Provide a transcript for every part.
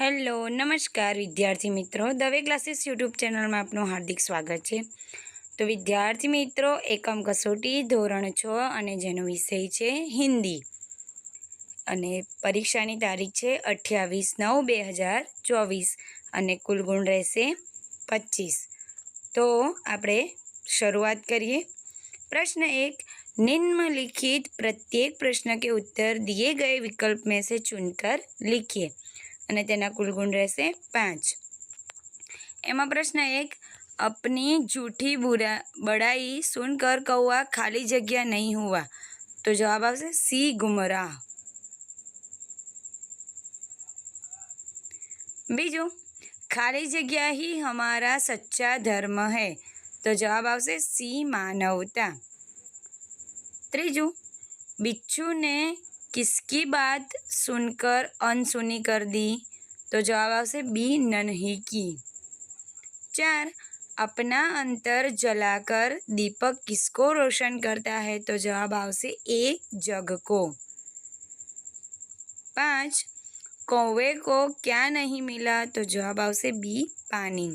Hello, નમસ્કાર વિદ્યાર્થી મિત્રો. દવે ક્લાસીસ યુટ્યુબ ચેનલમાં આપનું હાર્દિક સ્વાગત છે. તો વિદ્યાર્થી મિત્રો, એકમ કસોટી, ધોરણ છ અને જેનો વિષય છે હિન્દી. અને પરીક્ષાની તારીખ છે અઠ્યાવીસ નવ બે હજાર ચોવીસ અને કુલ ગુણ રહેશે પચીસ. તો આપણે શરૂઆત કરીએ. પ્રશ્ન એક, નિમ્નલિખિત પ્રત્યેક પ્રશ્ન કે ઉત્તર દિએ ગયે વિકલ્પ મેં ચૂનકર ચુનકર લિખીએ. कुल गुण रहे पाँच एम प्रश्न एक अपनी जूठी बुरा बड़ाई सुनकर कौआ खाली जगह नहीं हुआ तो जवाब सी गुमराह बीजो खाली जगह ही हमारा सच्चा धर्म है तो जवाब सी मानवता तीजू बिच्छू ने किसकी बात सुनकर अनसुनी कर दी तो जवाब આવશે બી नन्ही की चार अपना अंतर जलाकर दीपक किसको रोशन करता है तो जवाब આવશે ए जग को पाँच कौवे को क्या नहीं मिला तो जवाब આવશે बी पानी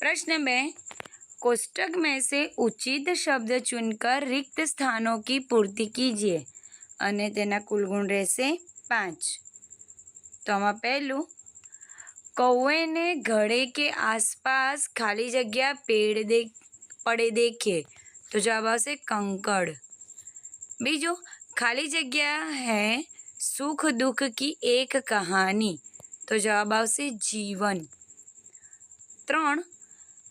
प्रश्न में कोष्टक में से उचित शब्द चुनकर रिक्त स्थानों की पूर्ति कीजिए અને તેના કુલ ગુણ રહેશે પાંચ તો આમાં પહેલું कौवे ने घड़े के आसपास खाली जगह पेड़ दे पड़े देखे तो जवाब આવશે कंकड़ बीजो खाली जगह है सुख दुख की एक कहानी तो जवाब આવશે जीवन ત્રણ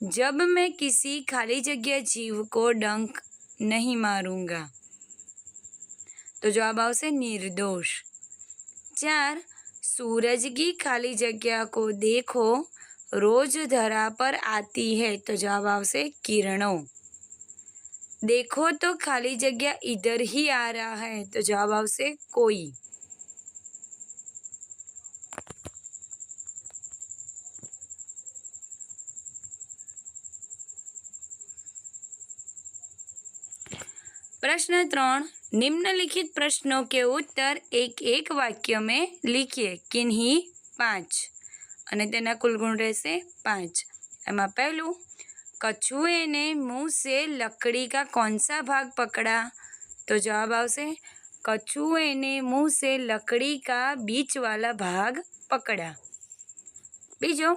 जब मैं किसी खाली जगह जीव को डंक नहीं मारूंगा तो जवाब આવશે निर्दोष चार सूरज की खाली जगह को देखो रोज धरा पर आती है तो जवाब આવશે किरणों देखो तो खाली जगह इधर ही आ रहा है तो जवाब આવશે कोई प्रश्न ત્રણ निम्नलिखित प्रश्नों के उत्तर एक एक वाक्य में लिखिए किन्हीं પાંચ અને તેના કુલ ગુણ રહેશે પાંચ એમાં પહેલું कछुए ने मुंह से लकड़ी का कौन सा भाग पकड़ा तो जवाब આવશે कछुए ने मुंह से लकड़ी का बीच वाला भाग पकड़ा बीजो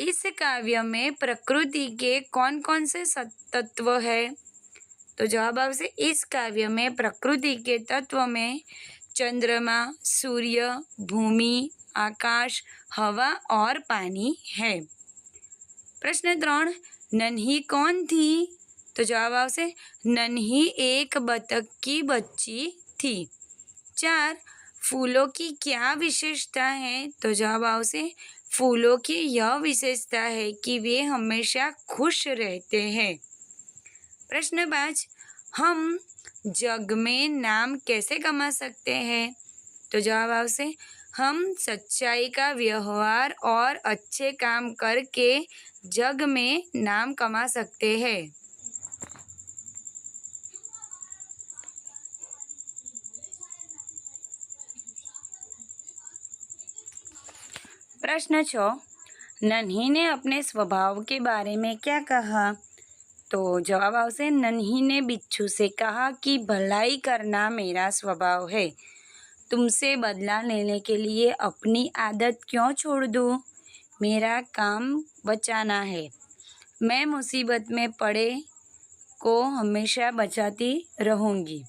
इस काव्य में प्रकृति के कौन कौन से तत्व है तो जवाब આવશે इस काव्य में प्रकृति के तत्व में चंद्रमा सूर्य भूमि आकाश हवा और पानी है प्रश्न ત્રણ नन्ही कौन थी तो जवाब આવશે नन्ही एक बतख की बच्ची थी चार फूलों की क्या विशेषता है तो जवाब આવશે फूलों की यह विशेषता है कि वे हमेशा खुश रहते हैं प्रश्न पाँच हम जग में नाम कैसे कमा सकते हैं? तो जवाब आपसे, हम सच्चाई का व्यवहार और अच्छे काम करके जग में नाम कमा सकते हैं। प्रश्न छ, नन्ही ने अपने स्वभाव के बारे में क्या कहा? तो जवाब આવશે नन्ही ने बिच्छू से कहा कि भलाई करना मेरा स्वभाव है तुमसे बदला लेने के लिए अपनी आदत क्यों छोड़ दूँ मेरा काम बचाना है मैं मुसीबत में पड़े को हमेशा बचाती रहूँगी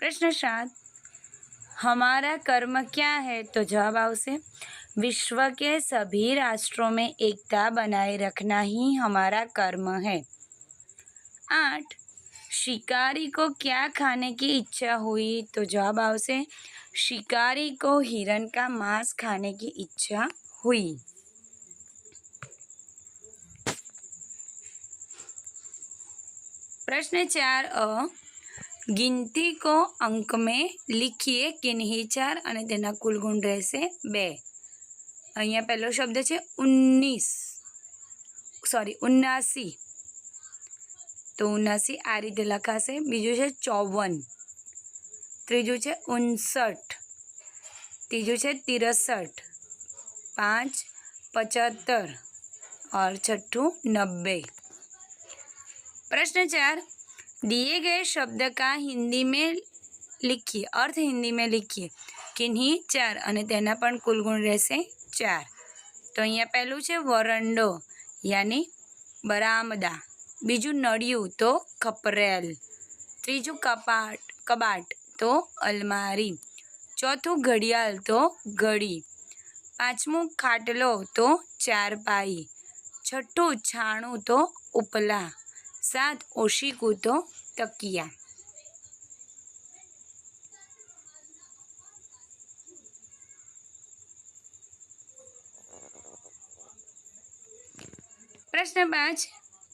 प्रश्न सात हमारा कर्म क्या है तो जवाब આવશે विश्व के सभी राष्ट्रों में एकता बनाए रखना ही हमारा कर्म है आठ शिकारी को क्या खाने की इच्छा हुई तो जवाब આવશે शिकारी को हिरन का मांस खाने की इच्छा हुई प्रश्न चार अ गिनती को अंक में लिखिए किन्हीं ચાર અને તેના કુલ ગુણ રહેશે બે અહીંયા પહેલો શબ્દ છે ઉન્નીસ સોરી ઉન્નાસી તો તો ઉનાસી આ રીતે લખાશે બીજું છે ચોવન ત્રીજું છે ઉનસઠ ત્રીજું છે तिरसठ पाँच पचहत्तर और छठू नब्बे प्रश्न चार दिए गए शब्द का हिंदी में लिखिए अर्थ हिंदी में लिखिए કિન્હી ચાર અને તેના પણ કુલ ગુણ રહેશે ચાર. તો અહીંયા પહેલું છે વરંડો, યાની બરામદા. બીજું નળિયું, તો ખપરેલ. ત્રીજું કપાટ, કબાટ, તો અલમારી. ચોથું ઘડિયાળ, તો ઘડી. પાંચમું ખાટલો, તો ચારપાઈ. છઠ્ઠું છાણું, તો ઉપલા. સાત ઓશીકું, તો તકિયા. प्रश्न पाँच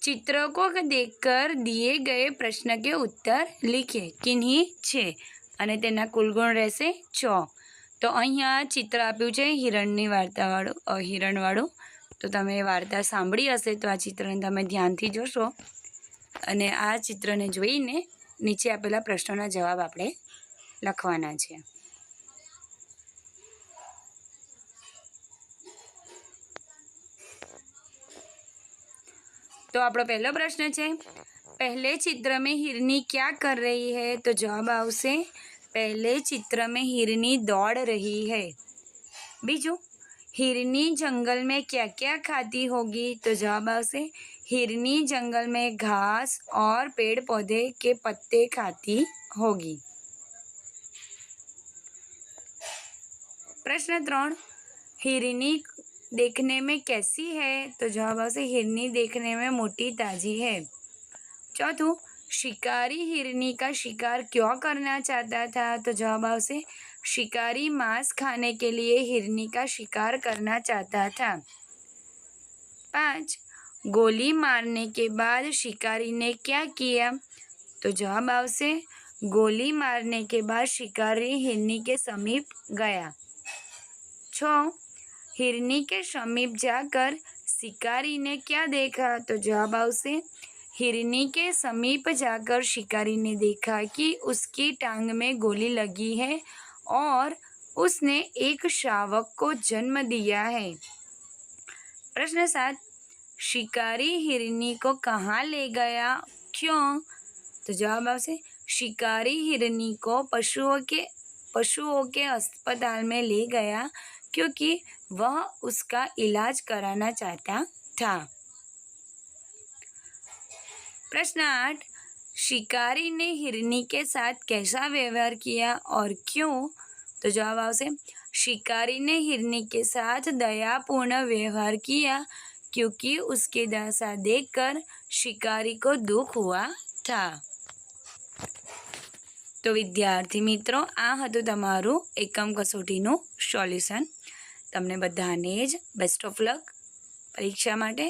चित्रों को देखकर दिए गए प्रश्न के उत्तर लिखिए કિન્હી છે અને તેના કુલ ગુણ રહેશે છ તો અહીંયા ચિત્ર આપ્યું છે હિરણની વાર્તાવાળું અ, હિરણવાળું તો તમે વાર્તા સાંભળી હશે તો આ ચિત્રને તમે ધ્યાનથી જોશો અને આ ચિત્રને જોઈને નીચે આપેલા પ્રશ્નોના જવાબ આપણે લખવાના છે तो આપણો પહેલો પ્રશ્ન છે पहले चित्र में हिरनी क्या कर रही है तो जवाब આવશે पहले चित्र में हिरनी दौड़ रही है બીજું हिरनी जंगल में क्या क्या खाती होगी तो जवाब આવશે हिरनी जंगल में घास और पेड़ पौधे के पत्ते खाती होगी प्रश्न ત્રણ हिरनी देखने में कैसी है? तो जवाब આવશે हिरनी देखने में मोटी ताजी है। चौथों, शिकारी हिरनी का शिकार क्यों करना चाहता था? तो जवाब આવશે शिकारी मांस खाने के लिए हिरनी का शिकार करना चाहता था। पाँच, गोली मारने के बाद शिकारी ने क्या किया? तो जवाब આવશે गोली मारने के बाद शिकारी हिरनी के समीप गया। छ हिरनी के समीप जाकर शिकारी ने क्या देखा? तो जवाब आवશે हिरनी के समीप जाकर शिकारी ने देखा कि उसकी टांग में गोली लगी है और उसने एक शावक को जन्म दिया है। प्रश्न सात। शिकारी हिरनी को कहाँ ले गया? क्यों? तो जवाब आवશે शिकारी हिरनी को पशुओं के पशुओं के अस्पताल में ले गया। क्योंकि वह उसका इलाज कराना चाहता था। प्रश्न आठ, शिकारी ने हिरनी के साथ कैसा व्यवहार किया और क्यों? तो जवाब आवશે शिकारी ने हिरनी के साथ दयापूर्ण व्यवहार किया क्योंकि उसकी दशा देखकर शिकारी को दुख हुआ था। તો વિદ્યાર્થી મિત્રો, આ હતું તમારું એકમ કસોટીનું સોલ્યુશન. તમને બધાને જ બેસ્ટ ઓફ લક પરીક્ષા માટે.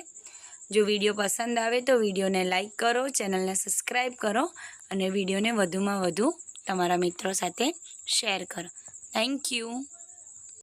જો વીડિયો પસંદ આવે તો વિડીયોને લાઇક કરો, ચેનલને સબસ્ક્રાઈબ કરો અને વિડીયોને વધુમાં વધુ તમારા મિત્રો સાથે શેર કરો. Thank you